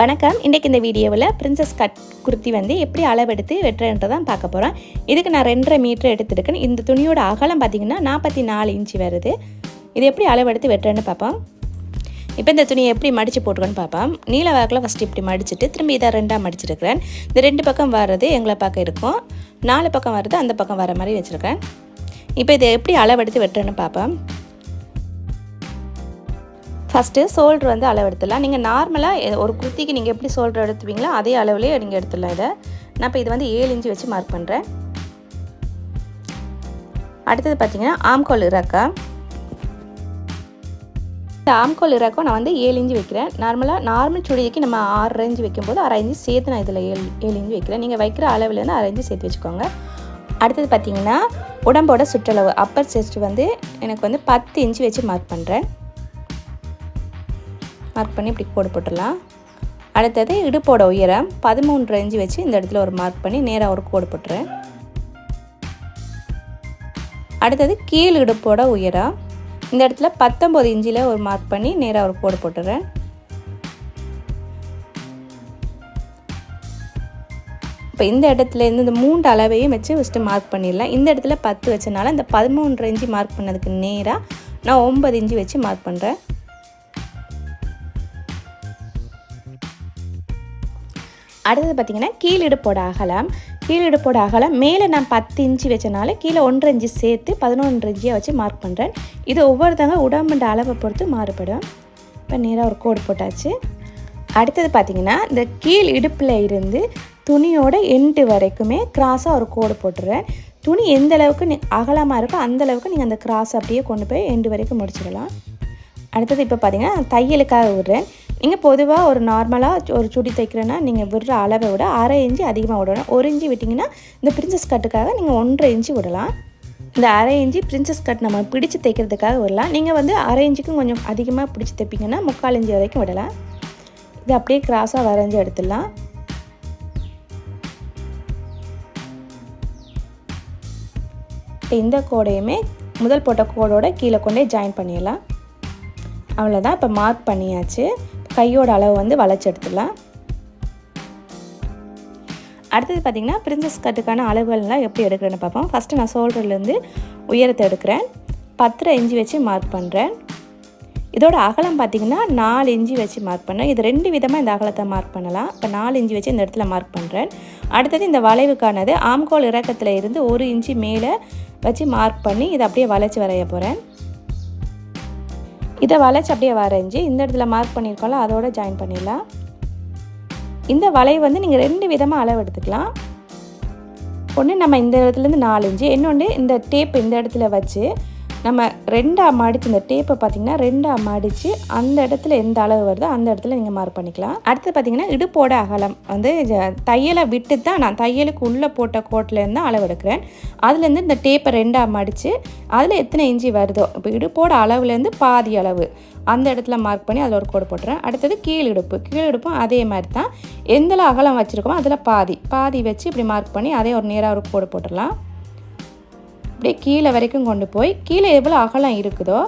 வணக்கம். இன்றைக்கு இந்த வீடியோவில் பிரின்சஸ் கட் குர்த்தி வந்து எப்படி அளவெடுத்து வெட்டுறேன்ட்டு தான் பார்க்க போகிறேன் இதுக்கு நான் ரெண்டரை மீட்டர் எடுத்துருக்கேன். இந்த துணியோட அகலம் பார்த்திங்கன்னா நாற்பத்தி நாலு இன்ச்சு வருது. இது எப்படி அளவெடுத்து வெட்டுறேன்னு பார்ப்போம். இப்போ இந்த துணியை எப்படி மடித்து போட்டுக்கோன்னு பார்ப்போம். நீல வாக்கில் ஃபஸ்ட்டு இப்படி மடிச்சுட்டு திரும்பி இதை ரெண்டாக மடிச்சிருக்கிறேன். இந்த ரெண்டு பக்கம் வர்றது எங்களை பக்கம் இருக்கும். நாலு பக்கம் வர்றது அந்த பக்கம் வர மாதிரி வச்சுருக்கேன். இப்போ இதை எப்படி அளவெடுத்து வெட்டுறேன்னு பார்ப்போம். ஃபஸ்ட்டு சோல்ட்ரு வந்து அளவு எடுத்துடலாம் நீங்கள் நார்மலாக ஒரு குர்த்திக்கு நீங்கள் எப்படி சோல்ட்ரு எடுத்துவீங்களோ அதே அளவுலேயே நீங்கள் எடுத்துடலாம் இதை. நான் இப்போ இது வந்து ஏழு இன்ச்சு வச்சு மார்க் பண்ணுறேன் அடுத்தது பார்த்தீங்கன்னா ஆம்கோல் இறக்கா இந்த ஆம்கோல் இறக்கம் நான் வந்து ஏழு இன்ச்சு வைக்கிறேன். நார்மலாக நார்மல் சுடிக்கு நம்ம ஆறு இன்ச்சு வைக்கும்போது அரை இன்ச்சு சேர்த்து நான் இதில் ஏழு ஏழு இன்ச்சு வைக்கிறேன். நீங்கள் வைக்கிற அளவுலேருந்து அரை இன்ச்சு சேர்த்து வச்சுக்கோங்க. அடுத்தது பார்த்தீங்கன்னா உடம்போட சுற்றளவு அப்பர் செஸ்ட் வந்து எனக்கு வந்து பத்து இன்ச்சு வச்சு மார்க் பண்ணுறேன் மார்க் பண்ணி இப்படி கோடு போட்டுடலாம். அடுத்தது இடுப்போட உயரம் பதிமூன்று இன்ச்சு வச்சு இந்த இடத்துல ஒரு மார்க் பண்ணி நேராக ஒரு கோடு போட்டுறேன். அடுத்தது கீழ் இடுப்போட உயரம் இந்த இடத்துல பத்தொம்பது இன்ச்சில் ஒரு மார்க் பண்ணி நேராக ஒரு கோடு போட்டுறேன். இப்போ இந்த இடத்துல இருந்து இந்த மூன்று அளவையும் வச்சு ஃபஸ்ட்டு மார்க் பண்ணிடலாம். இந்த இடத்துல பத்து வச்சனால இந்த பதிமூன்று இன்ச்சு மார்க் பண்ணதுக்கு நேராக நான் ஒன்பது இன்ச்சு வச்சு மார்க் பண்ணுறேன் அடுத்தது பார்த்திங்கன்னா கீழிடுப்போட அகலம். கீழிடுப்போட அகலம். மேலே நான் பத்து இன்ச்சு வச்சனால கீழே ஒன்றரை இன்ச்சு சேர்த்து பதினொன்று இன்ச்சியாக வச்சு மார்க் பண்ணுறேன் இது ஒவ்வொருத்தவங்க உடம்புன்ற அளவை பொறுத்து மாறுபடும். இப்போ நேராக ஒரு கோடு போட்டாச்சு. அடுத்தது பார்த்திங்கன்னா இந்த கீழ் இடுப்பில் இருந்து துணியோட எண்டு வரைக்குமே கிராஸாக ஒரு கோடு போட்டுறேன். துணி எந்த அளவுக்கு அகலமாக இருக்கோ அந்த அளவுக்கு நீங்கள் அந்த கிராஸ் அப்படியே கொண்டு போய் எண்டு வரைக்கும் முடிச்சிடலாம். அடுத்தது இப்போ பார்த்தீங்கன்னா தையலுக்காக விடுறேன். நீங்கள் பொதுவாக ஒரு நார்மலாக ஒரு சுடி தைக்கிறேன்னா நீங்கள் விடுற அளவை விட அரை இன்ச்சு அதிகமாக விடணும். ஒரு இன்ச்சு விட்டிங்கன்னா இந்த பிரின்சஸ் கட்டுக்காக நீங்கள் ஒன்றரை இன்ச்சு விடலாம். இந்த அரை இன்ச்சு பிரின்சஸ் கட் நம்ம பிடிச்சு தைக்கிறதுக்காக விடலாம். நீங்கள் வந்து அரை இன்ச்சுக்கும் கொஞ்சம் அதிகமாக பிடிச்சி தைப்பீங்கன்னா முக்கால் இன்ச்சு வரைக்கும் விடலாம். இது அப்படியே கிராஸாக வரைஞ்சி எடுத்துடலாம். இந்த கோடையுமே முதல் போட்ட கோடோட கீழே கொண்டே ஜாயின் பண்ணிடலாம். அவ்வளோதான் இப்போ மார்க் பண்ணியாச்சு. கையோட அளவு வந்து வளைச்சி எடுத்துடலாம். அடுத்தது பார்த்திங்கன்னா பிரின்சஸ் கட்டுக்கான அளவுகள்லாம் எப்படி எடுக்கிறேன்னு பார்ப்போம். ஃபஸ்ட்டு நான் சோல்டர்லேருந்து உயரத்தை எடுக்கிறேன். பத்தரை இஞ்சி வச்சு மார்க் பண்ணுறேன் இதோட அகலம் பார்த்திங்கன்னா நாலு இஞ்சி வச்சு மார்க் பண்ணுறேன் இது ரெண்டு விதமாக இந்த அகலத்தை மார்க் பண்ணலாம். இப்போ நாலு இஞ்சி வச்சு இந்த இடத்துல மார்க் பண்ணுறேன் அடுத்தது இந்த வளைவுக்கானது ஆம்கோல் இறக்கத்தில் இருந்து ஒரு இன்ச்சு மேலே வச்சு மார்க் பண்ணி இதை அப்படியே வளைச்சி வரைய போகிறேன் இதை வளைச்சி அப்படியே வரைஞ்சி இந்த இடத்துல மார்க் பண்ணியிருக்கோம்ல அதோட ஜாயின் பண்ணிடலாம். இந்த வளைவு வந்து நீங்கள் ரெண்டு விதமாக அளவு எடுத்துக்கலாம். ஒன்று நம்ம இந்த இடத்துலேருந்து நாலு இன்ச்சு இன்னொன்று இந்த டேப் இந்த இடத்துல வச்சு நம்ம ரெண்டாக மடித்து இந்த டேப்பை பார்த்திங்கன்னா ரெண்டாக மடித்து அந்த இடத்துல எந்த அளவு வருதோ அந்த இடத்துல நீங்கள் மார்க் பண்ணிக்கலாம். அடுத்து பார்த்திங்கன்னா இடுப்போட அகலம். வந்து தையலை விட்டு தான் நான் தையலுக்கு உள்ளே போட்ட கோட்டிலேருந்து அளவு எடுக்கிறேன் அதுலேருந்து இந்த டேப்பை ரெண்டாக மடித்து அதில் எத்தனை இஞ்சி வருதோ இப்போ இடுப்போட அளவுலேருந்து பாதி அளவு அந்த இடத்துல மார்க் பண்ணி அதில் ஒரு கோடு போட்டுறேன். அடுத்தது கீழ் இடுப்பு. கீழ் இடுப்பும் அதே மாதிரி தான் எந்த அகலம் வச்சுருக்கோமோ அதில் பாதி. பாதி வச்சு இப்படி மார்க் பண்ணி அதே ஒரு நேராக ஒரு கோடு போட்டுடலாம். அப்படியே கீழே வரைக்கும் கொண்டு போய் கீழே எவ்வளோ அகலம் இருக்குதோ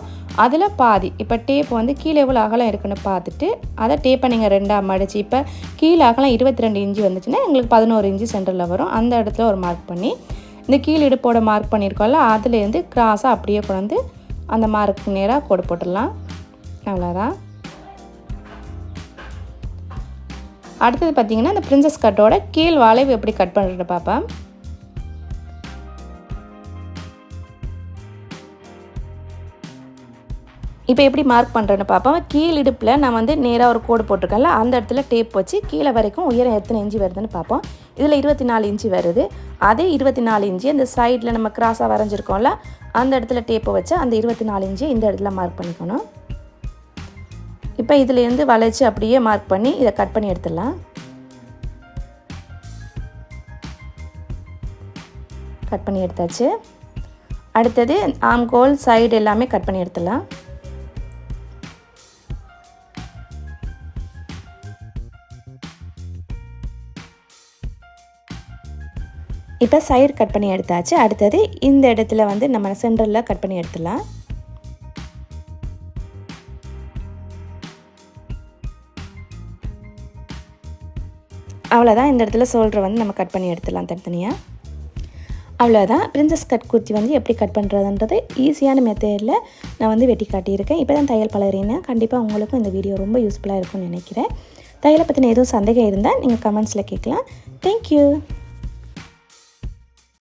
அதில் பாதி. இப்போ டேப் வந்து கீழே எவ்வளோ அகலம் இருக்குன்னு பார்த்துட்டு அதை டேப்பை நீங்கள் ரெண்டாக மடிச்சு இப்போ கீழே அகலம் இருபத்தி ரெண்டு இன்ச்சு வந்துச்சுன்னா எங்களுக்கு பதினோரு இன்ச்சு சென்டரில் வரும். அந்த இடத்துல ஒரு மார்க் பண்ணி இந்த கீழ் இடுப்போட மார்க் பண்ணியிருக்கோம்ல அதுலேருந்து கிராஸாக அப்படியே கொண்டு அந்த மார்க்கு நேராக கோடு போட்டுடலாம். அவ்வளோதான் அடுத்தது பார்த்திங்கன்னா இந்த பிரின்சஸ் கட்டோட கீழ் வளைவு எப்படி கட் பண்ணுறது பார்ப்பேன் இப்போ எப்படி மார்க் பண்ணுறேன்னு பார்ப்போம். கீழ் இடுப்பில் நான் வந்து நேராக ஒரு கோடு போட்டிருக்கேன்ல அந்த இடத்துல டேப் வச்சு கீழே வரைக்கும் உயரம் எத்தனை இன்ச்சு வருதுன்னு பார்ப்போம். இதில் இருபத்தி நாலு இன்ச்சு வருது. அதே இருபத்தி நாலு இன்ச்சு அந்த சைடில் நம்ம கிராஸாக வரைஞ்சிருக்கோம்ல அந்த இடத்துல டேப்பை வச்சு அந்த இருபத்தி நாலு இன்ச்சு இந்த இடத்துல மார்க் பண்ணிக்கணும். இப்போ இதுலேருந்து வளைச்சி அப்படியே மார்க் பண்ணி இதை கட் பண்ணி எடுத்துடலாம். கட் பண்ணி எடுத்தாச்சு. அடுத்தது ஆம்கோல் சைடு எல்லாமே கட் பண்ணி எடுத்துடலாம். இப்போ சைடு கட் பண்ணி எடுத்தாச்சு. அடுத்தது இந்த இடத்துல வந்து நம்ம சென்டரில் கட் பண்ணி எடுத்துடலாம். அவ்வளோதான் இந்த இடத்துல சோல்டரை வந்து நம்ம கட் பண்ணி எடுத்துடலாம் தனித்தனியாக அவ்வளோதான் பிரின்சஸ் கட் குர்த்தி வந்து எப்படி கட் பண்ணுறதுன்றது ஈஸியான மெத்தடில் நான் வந்து வெட்டி காட்டியிருக்கேன். இப்போ தான் தையல் பழகிறீங்கன்னா கண்டிப்பாக உங்களுக்கும் இந்த வீடியோ ரொம்ப யூஸ்ஃபுல்லாக இருக்கும்னு நினைக்கிறேன். தையலை பற்றின எதுவும் சந்தேகம் இருந்தால் நீங்கள் கமெண்ட்ஸில் கேட்கலாம். தேங்க்யூ